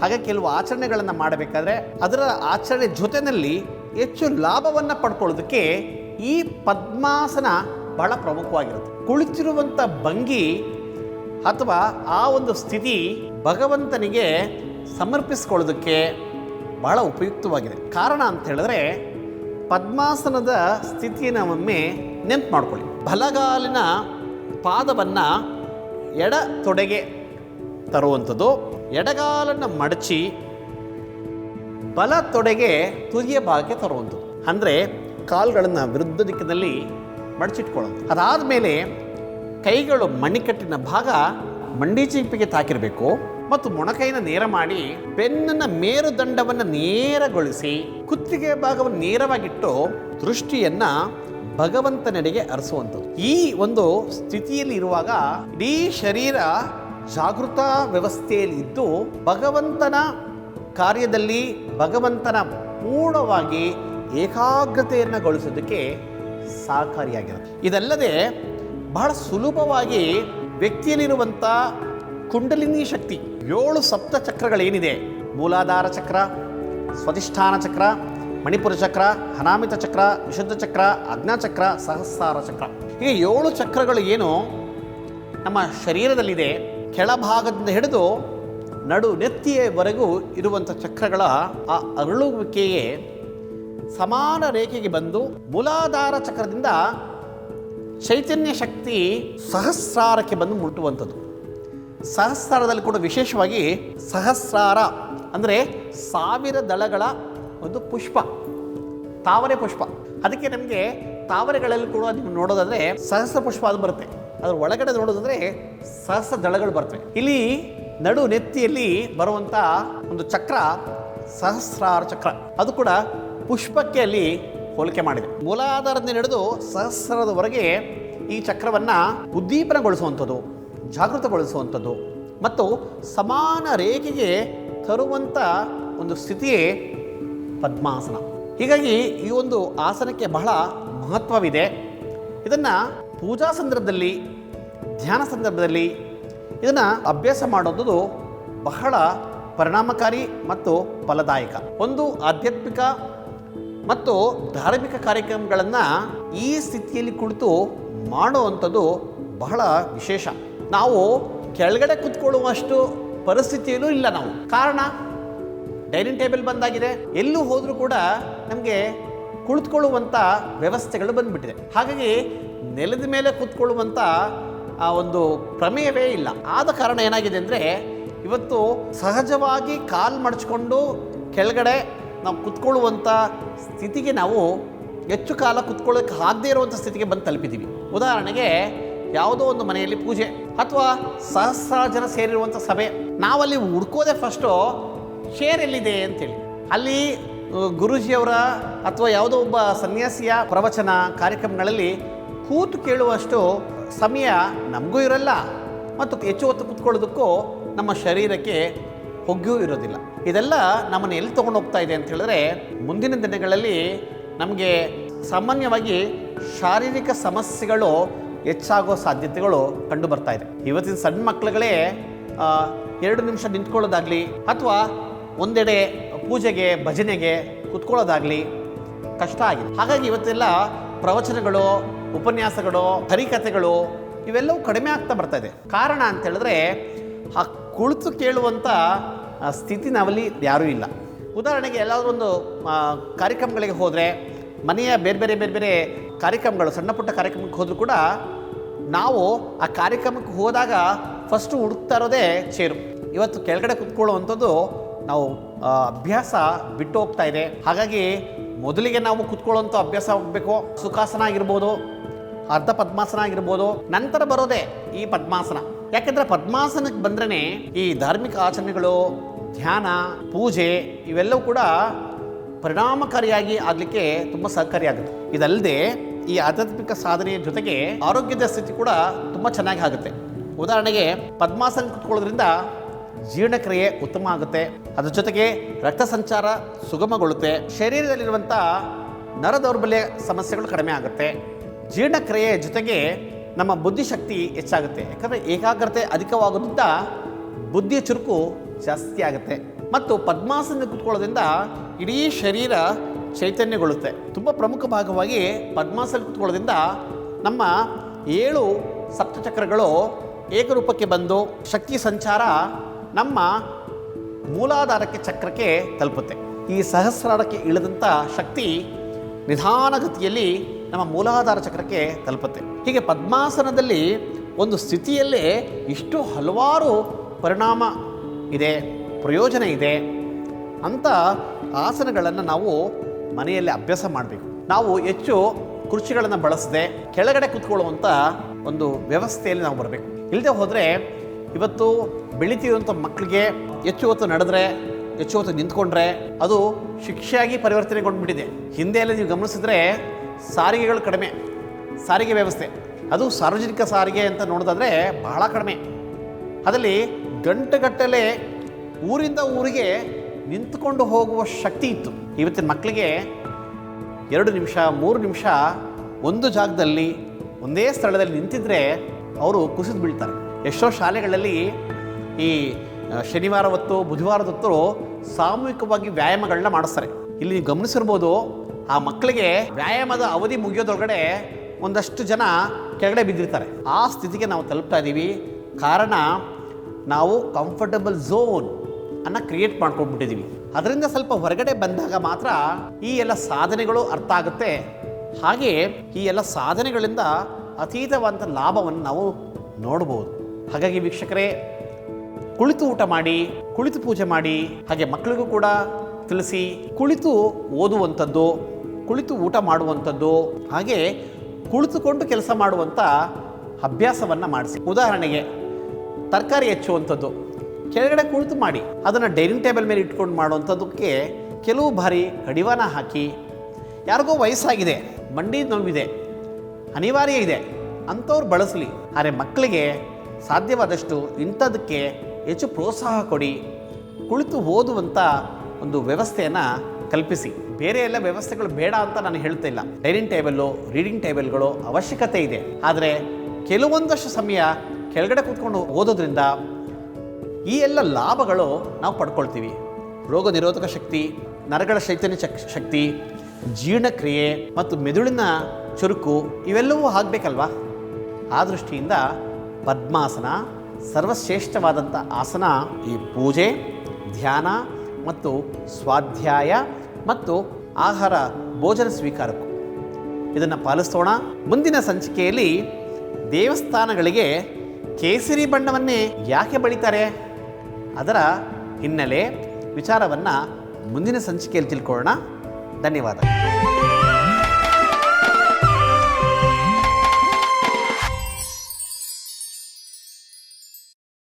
[SPEAKER 1] ಹಾಗೆ ಕೆಲವು ಆಚರಣೆಗಳನ್ನು ಮಾಡಬೇಕಾದ್ರೆ ಅದರ ಆಚರಣೆ ಜೊತೆಯಲ್ಲಿ ಹೆಚ್ಚು ಲಾಭವನ್ನು ಪಡ್ಕೊಳ್ಳೋದಕ್ಕೆ ಈ ಪದ್ಮಾಸನ ಬಹಳ ಪ್ರಮುಖವಾಗಿರುತ್ತೆ. ಕುಳಿತಿರುವಂಥ ಭಂಗಿ ಅಥವಾ ಆ ಒಂದು ಸ್ಥಿತಿ ಭಗವಂತನಿಗೆ ಸಮರ್ಪಿಸ್ಕೊಳ್ಳೋದಕ್ಕೆ ಬಹಳ ಉಪಯುಕ್ತವಾಗಿದೆ. ಕಾರಣ ಅಂತ ಹೇಳಿದ್ರೆ ಪದ್ಮಾಸನದ ಸ್ಥಿತಿಯನ್ನು ಒಮ್ಮೆ ನೆನ್ಪು ಮಾಡ್ಕೊಳ್ಳಿ. ಬಲಗಾಲಿನ ಪಾದವನ್ನು ಎಡ ತೊಡೆಗೆ ತರುವಂಥದ್ದು, ಎಡಗಾಲನ್ನು ಮಡಚಿ ಬಲ ತೊಡೆಗೆ ತುದಿಯ ಭಾಗಕ್ಕೆ ತರುವಂಥದ್ದು. ಅಂದರೆ ಕಾಲುಗಳನ್ನು ವಿರುದ್ಧ ದಿಕ್ಕಿನಲ್ಲಿ ಮಡಚಿಟ್ಕೊಳ್ಳೋದು. ಅದಾದ ಮೇಲೆ ಕೈಗಳು ಮಣಿಕಟ್ಟಿನ ಭಾಗ ಮಂಡಿ ಚೀಪಿಗೆ ತಾಕಿರಬೇಕು. ಮತ್ತು ಮೊಣಕೈನ ನೇರ ಮಾಡಿ ಬೆನ್ನನ್ನ ಮೇರುದಂಡವನ್ನು ನೇರಗೊಳಿಸಿ ಕುತ್ತಿಗೆ ಭಾಗವನ್ನು ನೇರವಾಗಿಟ್ಟು ದೃಷ್ಟಿಯನ್ನ ಭಗವಂತನೆಡೆಗೆ ಅರಸುವಂಥದ್ದು. ಈ ಒಂದು ಸ್ಥಿತಿಯಲ್ಲಿ ಇರುವಾಗ ಇಡೀ ಶರೀರ ಜಾಗೃತ ವ್ಯವಸ್ಥೆಯಲ್ಲಿ ಇದ್ದು ಭಗವಂತನ ಕಾರ್ಯದಲ್ಲಿ ಭಗವಂತನ ಪೂರ್ಣವಾಗಿ ಏಕಾಗ್ರತೆಯನ್ನು ಗೊಳಿಸೋದಕ್ಕೆ ಸಹಕಾರಿಯಾಗಿರುತ್ತೆ. ಇದಲ್ಲದೆ ಬಹಳ ಸುಲಭವಾಗಿ ವ್ಯಕ್ತಿಯಲ್ಲಿರುವಂಥ ಕುಂಡಲಿನಿ ಶಕ್ತಿ ಏಳು ಸಪ್ತ ಚಕ್ರಗಳೇನಿದೆ? ಮೂಲಾಧಾರ ಚಕ್ರ, ಸ್ವಧಿಷ್ಠಾನ ಚಕ್ರ, ಮಣಿಪುರ ಚಕ್ರ, ಅನಾಮಿತ ಚಕ್ರ, ವಿಶುದ್ಧ ಚಕ್ರ ಅಗ್ನಚಕ್ರ ಸಹಸ್ರಾರ ಚಕ್ರ. ಹೀಗೆ ಏಳು ಚಕ್ರಗಳು ಏನು? ನಮ್ಮ ಶರೀರದಲ್ಲಿದೆ. ಕೆಳಭಾಗದಿಂದ ಹಿಡಿದು ನಡು ನೆತ್ತಿಯವರೆಗೂ ಇರುವಂಥ ಚಕ್ರಗಳ ಆ ಅರಳುವಿಕೆಯೇ ಸಮಾನ ರೇಖೆಗೆ ಬಂದು ಮೂಲಾಧಾರ ಚಕ್ರದಿಂದ ಚೈತನ್ಯ ಶಕ್ತಿ ಸಹಸ್ರಾರಕ್ಕೆ ಬಂದು ಮುಟ್ಟುವಂಥದ್ದು. ಸಹಸ್ರಾರದಲ್ಲಿ ಕೂಡ ವಿಶೇಷವಾಗಿ ಸಹಸ್ರಾರ ಅಂದರೆ ಸಾವಿರ ದಳಗಳ ಒಂದು ಪುಷ್ಪ, ತಾವರೆ ಪುಷ್ಪ. ಅದಕ್ಕೆ ನಮಗೆ ತಾವರೆಗಳಲ್ಲಿ ಕೂಡ ನೀವು ನೋಡೋದಾದರೆ ಸಹಸ್ರ ಪುಷ್ಪ ಅದು ಬರುತ್ತೆ. ಅದ್ರ ಒಳಗಡೆ ನೋಡೋದಾದ್ರೆ ಸಹಸ್ರ ದಳಗಳು ಬರ್ತವೆ. ಇಲ್ಲಿ ನಡು ನೆತ್ತಿಯಲ್ಲಿ ಬರುವಂಥ ಒಂದು ಚಕ್ರ, ಸಹಸ್ರಾರ ಚಕ್ರ. ಅದು ಕೂಡ ಪುಷ್ಪಕ್ಕೆ ಅಲ್ಲಿ ಹೋಲಿಕೆ ಮಾಡಿದೆ. ಮೂಲಾಧಾರದಿಂದ ನಡೆದು ಸಹಸ್ರದವರೆಗೆ ಈ ಚಕ್ರವನ್ನು ಉದ್ದೀಪನಗೊಳಿಸುವಂಥದ್ದು. ಜಾಗೃತಗೊಳಿಸುವಂಥದ್ದು. ಮತ್ತು ಸಮಾನ ರೇಖೆಗೆ ತರುವಂಥ ಒಂದು ಸ್ಥಿತಿಯೇ ಪದ್ಮಾಸನ. ಹೀಗಾಗಿ ಈ ಒಂದು ಆಸನಕ್ಕೆ ಬಹಳ ಮಹತ್ವವಿದೆ. ಇದನ್ನು ಪೂಜಾ ಸಂದರ್ಭದಲ್ಲಿ, ಧ್ಯಾನ ಸಂದರ್ಭದಲ್ಲಿ ಇದನ್ನು ಅಭ್ಯಾಸ ಮಾಡೋದು ಬಹಳ ಪರಿಣಾಮಕಾರಿ ಮತ್ತು ಫಲದಾಯಕ. ಒಂದು ಆಧ್ಯಾತ್ಮಿಕ ಮತ್ತು ಧಾರ್ಮಿಕ ಕಾರ್ಯಕ್ರಮಗಳನ್ನು ಈ ಸ್ಥಿತಿಯಲ್ಲಿ ಕುಳಿತು ಮಾಡುವಂಥದ್ದು ಬಹಳ ವಿಶೇಷ. ನಾವು ಕೆಳಗಡೆ ಕುತ್ಕೊಳ್ಳುವಷ್ಟು ಪರಿಸ್ಥಿತಿಯೂ ಇಲ್ಲ ನಾವು. ಕಾರಣ, ಡೈನಿಂಗ್ ಟೇಬಲ್ ಬಂದಾಗಿದೆ. ಎಲ್ಲೂ ಹೋದರೂ ಕೂಡ ನಮಗೆ ಕುಳಿತುಕೊಳ್ಳುವಂಥ ವ್ಯವಸ್ಥೆಗಳು ಬಂದ್ಬಿಟ್ಟಿದೆ. ಹಾಗಾಗಿ ನೆಲದ ಮೇಲೆ ಕುತ್ಕೊಳ್ಳುವಂಥ ಆ, ಒಂದು ಪ್ರಮೇಯವೇ ಇಲ್ಲ. ಆದ ಕಾರಣ ಏನಾಗಿದೆ ಅಂದರೆ, ಇವತ್ತು ಸಹಜವಾಗಿ ಕಾಲು ಮಡಚ್ಕೊಂಡು ಕೆಳಗಡೆ ನಾವು ಕುತ್ಕೊಳ್ಳುವಂಥ ಸ್ಥಿತಿಗೆ ನಾವು ಹೆಚ್ಚು ಕಾಲ ಕುತ್ಕೊಳ್ಳೋಕೆ ಆಗದೇ ಇರುವಂಥ ಸ್ಥಿತಿಗೆ ಬಂದು ತಲುಪಿದ್ದೀವಿ. ಉದಾಹರಣೆಗೆ, ಯಾವುದೋ ಒಂದು ಮನೆಯಲ್ಲಿ ಪೂಜೆ. ಅಥವಾ ಸಹಸ್ರ ಜನ ಸೇರಿರುವಂಥ ಸಭೆ, ನಾವಲ್ಲಿ ಹುಡ್ಕೋದೆ ಫಸ್ಟು ಶೇರ್ ಎಲ್ಲಿದೆ ಅಂತೇಳಿ. ಅಲ್ಲಿ ಗುರುಜಿಯವರ ಅಥವಾ ಯಾವುದೋ ಒಬ್ಬ ಸನ್ಯಾಸಿಯ ಪ್ರವಚನ ಕಾರ್ಯಕ್ರಮಗಳಲ್ಲಿ ಕೂತು ಕೇಳುವಷ್ಟು ಸಮಯ ನಮಗೂ ಇರಲ್ಲ ಮತ್ತು ಹೆಚ್ಚು ಹೊತ್ತು ಕೂತ್ಕೊಳ್ಳೋದಕ್ಕೂ ನಮ್ಮ ಶರೀರಕ್ಕೆ ಹೊಗ್ಗೂ ಇರೋದಿಲ್ಲ. ಇದೆಲ್ಲ ನಮ್ಮನ್ನು ಎಲ್ಲಿ ತೊಗೊಂಡು ಹೋಗ್ತಾ ಇದೆ ಅಂತ ಹೇಳಿದ್ರೆ, ಮುಂದಿನ ದಿನಗಳಲ್ಲಿ ನಮಗೆ ಸಾಮಾನ್ಯವಾಗಿ ಶಾರೀರಿಕ ಸಮಸ್ಯೆಗಳು ಹೆಚ್ಚಾಗೋ ಸಾಧ್ಯತೆಗಳು ಕಂಡು ಬರ್ತಾ ಇದೆ. ಇವತ್ತಿನ ಸಣ್ಣ ಮಕ್ಕಳುಗಳೇ ಎರಡು ನಿಮಿಷ ನಿಂತ್ಕೊಳ್ಳೋದಾಗಲಿ ಅಥವಾ ಒಂದೆಡೆ ಪೂಜೆಗೆ, ಭಜನೆಗೆ ಕುತ್ಕೊಳ್ಳೋದಾಗಲಿ ಕಷ್ಟ ಆಗಿದೆ. ಹಾಗಾಗಿ ಇವತ್ತೆಲ್ಲ ಪ್ರವಚನಗಳು, ಉಪನ್ಯಾಸಗಳು, ಹರಿಕಥೆಗಳು ಇವೆಲ್ಲವೂ ಕಡಿಮೆ ಆಗ್ತಾ ಬರ್ತಾ ಇದೆ. ಕಾರಣ ಅಂತ ಹೇಳಿದ್ರೆ ಆ ಕುಳಿತು ಕೇಳುವಂಥ ಸ್ಥಿತಿ ನಾವಲ್ಲಿ ಯಾರೂ ಇಲ್ಲ. ಉದಾಹರಣೆಗೆ ಎಲ್ಲಾದರೂ ಒಂದು ಕಾರ್ಯಕ್ರಮಗಳಿಗೆ ಹೋದರೆ ಮನೆಯ ಬೇರೆ ಬೇರೆ ಬೇರೆ ಬೇರೆ ಕಾರ್ಯಕ್ರಮಗಳು, ಸಣ್ಣ ಪುಟ್ಟ ಕಾರ್ಯಕ್ರಮಕ್ಕೆ ಹೋದರೂ ಕೂಡ ನಾವು ಆ ಕಾರ್ಯಕ್ರಮಕ್ಕೆ ಹೋದಾಗ ಫಸ್ಟು ಹುಡುಕ್ತಾ ಇರೋದೇ ಚೇರು. ಇವತ್ತು ಕೆಳಗಡೆ ಕುತ್ಕೊಳ್ಳುವಂಥದ್ದು ನಾವು ಅಭ್ಯಾಸ ಬಿಟ್ಟು ಹೋಗ್ತಾ ಇದೆ. ಹಾಗಾಗಿ ಮೊದಲಿಗೆ ನಾವು ಕುತ್ಕೊಳ್ಳುವಂಥ ಅಭ್ಯಾಸ ಆಗಬೇಕು ಸುಖಾಸನ ಆಗಿರ್ಬೋದು, ಅರ್ಧ ಪದ್ಮಾಸನ ಆಗಿರ್ಬೋದು, ನಂತರ ಬರೋದೇ ಈ ಪದ್ಮಾಸನ. ಯಾಕೆಂದ್ರೆ ಪದ್ಮಾಸನಕ್ಕೆ ಬಂದ್ರೇ ಈ ಧಾರ್ಮಿಕ ಆಚರಣೆಗಳು, ಧ್ಯಾನ, ಪೂಜೆ ಇವೆಲ್ಲವೂ ಕೂಡ ಪರಿಣಾಮಕಾರಿಯಾಗಿ ಆಗಲಿಕ್ಕೆ ತುಂಬ ಸಹಕಾರಿಯಾಗುತ್ತೆ. ಇದಲ್ಲದೆ ಈ ಆಧ್ಯಾತ್ಮಿಕ ಸಾಧನೆಯ ಜೊತೆಗೆ ಆರೋಗ್ಯದ ಸ್ಥಿತಿ ಕೂಡ ತುಂಬ ಚೆನ್ನಾಗಿ ಆಗುತ್ತೆ. ಉದಾಹರಣೆಗೆ, ಪದ್ಮಾಸನ ಕುತ್ಕೊಳ್ಳೋದ್ರಿಂದ ಜೀರ್ಣಕ್ರಿಯೆ ಉತ್ತಮ ಆಗುತ್ತೆ. ಅದರ ಜೊತೆಗೆ ರಕ್ತ ಸಂಚಾರ ಸುಗಮಗೊಳ್ಳುತ್ತೆ. ಶರೀರದಲ್ಲಿರುವಂಥ ನರ ದೌರ್ಬಲ್ಯ ಸಮಸ್ಯೆಗಳು ಕಡಿಮೆ ಆಗುತ್ತೆ. ಜೀರ್ಣಕ್ರಿಯೆ ಜೊತೆಗೆ ನಮ್ಮ ಬುದ್ಧಿಶಕ್ತಿ ಹೆಚ್ಚಾಗುತ್ತೆ. ಯಾಕಂದರೆ ಏಕಾಗ್ರತೆ ಅಧಿಕವಾಗೋದ್ರಿಂದ ಬುದ್ಧಿಯ ಚುರುಕು ಜಾಸ್ತಿ ಆಗುತ್ತೆ. ಮತ್ತು ಪದ್ಮಾಸನ ಕುತ್ಕೊಳ್ಳೋದ್ರಿಂದ ಇಡೀ ಶರೀರ ಚೈತನ್ಯಗೊಳ್ಳುತ್ತೆ. ತುಂಬ ಪ್ರಮುಖ ಭಾಗವಾಗಿ ಪದ್ಮಾಸನ ಕೂತ್ಕೊಳ್ಳೋದ್ರಿಂದ ನಮ್ಮ ಏಳು ಸಪ್ತಚಕ್ರಗಳು ಏಕರೂಪಕ್ಕೆ ಬಂದು ಶಕ್ತಿ ಸಂಚಾರ ನಮ್ಮ ಮೂಲಾಧಾರಕ್ಕೆ ಚಕ್ರಕ್ಕೆ ತಲುಪುತ್ತೆ. ಈ ಸಹಸ್ರಾರಕ್ಕೆ ಇಳಿದಂಥ ಶಕ್ತಿ ನಿಧಾನಗತಿಯಲ್ಲಿ ನಮ್ಮ ಮೂಲಾಧಾರ ಚಕ್ರಕ್ಕೆ ತಲುಪುತ್ತೆ. ಹೀಗೆ ಪದ್ಮಾಸನದಲ್ಲಿ ಒಂದು ಸ್ಥಿತಿಯಲ್ಲೇ ಇಷ್ಟು ಹಲವಾರು ಪರಿಣಾಮ ಇದೆ, ಪ್ರಯೋಜನ ಇದೆ ಅಂಥ ಆಸನಗಳನ್ನು ನಾವು ಮನೆಯಲ್ಲಿ ಅಭ್ಯಾಸ ಮಾಡಬೇಕು. ನಾವು ಹೆಚ್ಚು ಕುರ್ಚಿಗಳನ್ನು ಬಳಸದೆ ಕೆಳಗಡೆ ಕೂತ್ಕೊಳ್ಳುವಂಥ ಒಂದು ವ್ಯವಸ್ಥೆಯಲ್ಲಿ ನಾವು ಬರಬೇಕು. ಇಲ್ಲದೆ ಹೋದರೆ ಇವತ್ತು ಬೆಳೀತಿರುವಂಥ ಮಕ್ಕಳಿಗೆ ಹೆಚ್ಚು ಹೊತ್ತು ನಡೆದ್ರೆ, ಹೆಚ್ಚು ಹೊತ್ತು ನಿಂತ್ಕೊಂಡ್ರೆ ಅದು ಶಿಕ್ಷೆಯಾಗಿ ಪರಿವರ್ತನೆಗೊಂಡ್ಬಿಟ್ಟಿದೆ. ಹಿಂದೆ ಎಲ್ಲ ನೀವು ಗಮನಿಸಿದ್ರೆ ಸಾರಿಗೆಗಳು ಕಡಿಮೆ, ಸಾರಿಗೆ ವ್ಯವಸ್ಥೆ. ಅದು ಸಾರ್ವಜನಿಕ ಸಾರಿಗೆ ಅಂತ ನೋಡೋದಾದ್ರೆ ಬಹಳ ಕಡಿಮೆ. ಅದರಲ್ಲಿ ಗಂಟೆಗಟ್ಟಲೆ ಊರಿಂದ ಊರಿಗೆ ನಿಂತ್ಕೊಂಡು ಹೋಗುವ ಶಕ್ತಿ ಇತ್ತು. ಇವತ್ತಿನ ಮಕ್ಕಳಿಗೆ ಎರಡು ನಿಮಿಷ, ಮೂರು ನಿಮಿಷ ಒಂದು ಜಾಗದಲ್ಲಿ, ಒಂದೇ ಸ್ಥಳದಲ್ಲಿ ನಿಂತಿದ್ರೆ ಅವರು ಕುಸಿದು ಬೀಳ್ತಾರೆ. ಎಷ್ಟೋ ಶಾಲೆಗಳಲ್ಲಿ ಈ ಶನಿವಾರ ಹೊತ್ತು ಬುಧವಾರದ ಹೊತ್ತು ಸಾಮೂಹಿಕವಾಗಿ ವ್ಯಾಯಾಮಗಳನ್ನ ಮಾಡಿಸ್ತಾರೆ. ಇಲ್ಲಿ ನೀವು ಗಮನಿಸಿರ್ಬೋದು, ಆ ಮಕ್ಕಳಿಗೆ ವ್ಯಾಯಾಮದ ಅವಧಿ ಮುಗಿಯೋದೊಳಗಡೆ ಒಂದಷ್ಟು ಜನ ಕೆಳಗಡೆ ಬಿದ್ದಿರ್ತಾರೆ. ಆ ಸ್ಥಿತಿಗೆ ನಾವು ತಲುಪ್ತಾ ಇದ್ದೀವಿ ಕಾರಣ, ನಾವು ಕಂಫರ್ಟಬಲ್ ಝೋನ್ ಅನ್ನು ಕ್ರಿಯೇಟ್ ಮಾಡ್ಕೊಂಡ್ಬಿಟ್ಟಿದ್ದೀವಿ ಅದರಿಂದ ಸ್ವಲ್ಪ ಹೊರಗಡೆ ಬಂದಾಗ ಮಾತ್ರ ಈ ಎಲ್ಲ ಸಾಧನೆಗಳು ಅರ್ಥ ಆಗುತ್ತೆ. ಹಾಗೆ ಈ ಎಲ್ಲ ಸಾಧನೆಗಳಿಂದ ಅತೀತವಾದಂಥ ಲಾಭವನ್ನು ನಾವು ನೋಡ್ಬೋದು. ಹಾಗಾಗಿ ವೀಕ್ಷಕರೇ, ಕುಳಿತು ಊಟ ಮಾಡಿ, ಕುಳಿತು ಪೂಜೆ ಮಾಡಿ, ಹಾಗೆ ಮಕ್ಕಳಿಗೂ ಕೂಡ ತಿಳಿಸಿ ಕುಳಿತು ಓದುವಂಥದ್ದು, ಕುಳಿತು ಊಟ ಮಾಡುವಂಥದ್ದು, ಹಾಗೆ ಕುಳಿತುಕೊಂಡು ಕೆಲಸ ಮಾಡುವಂಥ ಅಭ್ಯಾಸವನ್ನು ಮಾಡಿಸಿ. ಉದಾಹರಣೆಗೆ, ತರಕಾರಿ ಹೆಚ್ಚುವಂಥದ್ದು. ಕೆಳಗಡೆ ಕುಳಿತು ಮಾಡಿ, ಅದನ್ನು ಡೈನಿಂಗ್ ಟೇಬಲ್ ಮೇಲೆ ಇಟ್ಕೊಂಡು ಮಾಡುವಂಥದ್ದಕ್ಕೆ ಕೆಲವು ಬಾರಿ ಕಡಿವಾಣ ಹಾಕಿ, ಯಾರಿಗೋ ವಯಸ್ಸಾಗಿದೆ, ಮಂಡಿ ನೋವಿದೆ, ಅನಿವಾರ್ಯ ಇದೆ, ಅಂಥವ್ರು ಬಳಸಲಿ, ಆದರೆ ಮಕ್ಕಳಿಗೆ ಸಾಧ್ಯವಾದಷ್ಟು ಇಂಥದಕ್ಕೆ ಹೆಚ್ಚು ಪ್ರೋತ್ಸಾಹ ಕೊಡಿ, ಕುಳಿತು ಓದುವಂಥ ಒಂದು ವ್ಯವಸ್ಥೆಯನ್ನು ಕಲ್ಪಿಸಿ. ಬೇರೆ ಎಲ್ಲ ವ್ಯವಸ್ಥೆಗಳು ಬೇಡ ಅಂತ ನಾನು ಹೇಳ್ತಾ ಇಲ್ಲ. ಡೈನಿಂಗ್ ಟೇಬಲ್ಲು, ರೀಡಿಂಗ್ ಟೇಬಲ್ಗಳು ಅವಶ್ಯಕತೆ ಇದೆ. ಆದರೆ ಕೆಲವೊಂದಷ್ಟು ಸಮಯ ಕೆಳಗಡೆ ಕೂತ್ಕೊಂಡು ಓದೋದ್ರಿಂದ ಈ ಎಲ್ಲ ಲಾಭಗಳು ನಾವು ಪಡ್ಕೊಳ್ತೀವಿ. ರೋಗ ನಿರೋಧಕ ಶಕ್ತಿ, ನರಗಳ ಚೈತನ್ಯ ಶಕ್ತಿ, ಜೀರ್ಣಕ್ರಿಯೆ ಮತ್ತು ಮೆದುಳಿನ ಚುರುಕು ಇವೆಲ್ಲವೂ ಆಗಬೇಕಲ್ವಾ? ಆ ದೃಷ್ಟಿಯಿಂದ ಪದ್ಮಾಸನ ಸರ್ವಶ್ರೇಷ್ಠವಾದಂಥ ಆಸನ ಈ ಪೂಜೆ, ಧ್ಯಾನ ಮತ್ತು ಸ್ವಾಧ್ಯಾಯ ಮತ್ತು ಆಹಾರ ಭೋಜನ ಸ್ವೀಕಾರಕ್ಕೂ. ಇದನ್ನು ಪಾಲಿಸೋಣ. ಮುಂದಿನ ಸಂಚಿಕೆಯಲ್ಲಿ ದೇವಸ್ಥಾನಗಳಿಗೆ ಕೇಸರಿ ಬಣ್ಣವನ್ನೇ ಯಾಕೆ ಬಳಿತಾರೆ? ಅದರ ಹಿನ್ನೆಲೆ ವಿಚಾರವನ್ನು ಮುಂದಿನ ಸಂಚಿಕೆಯಲ್ಲಿ ತಿಳ್ಕೊಳ್ಳೋಣ. ಧನ್ಯವಾದ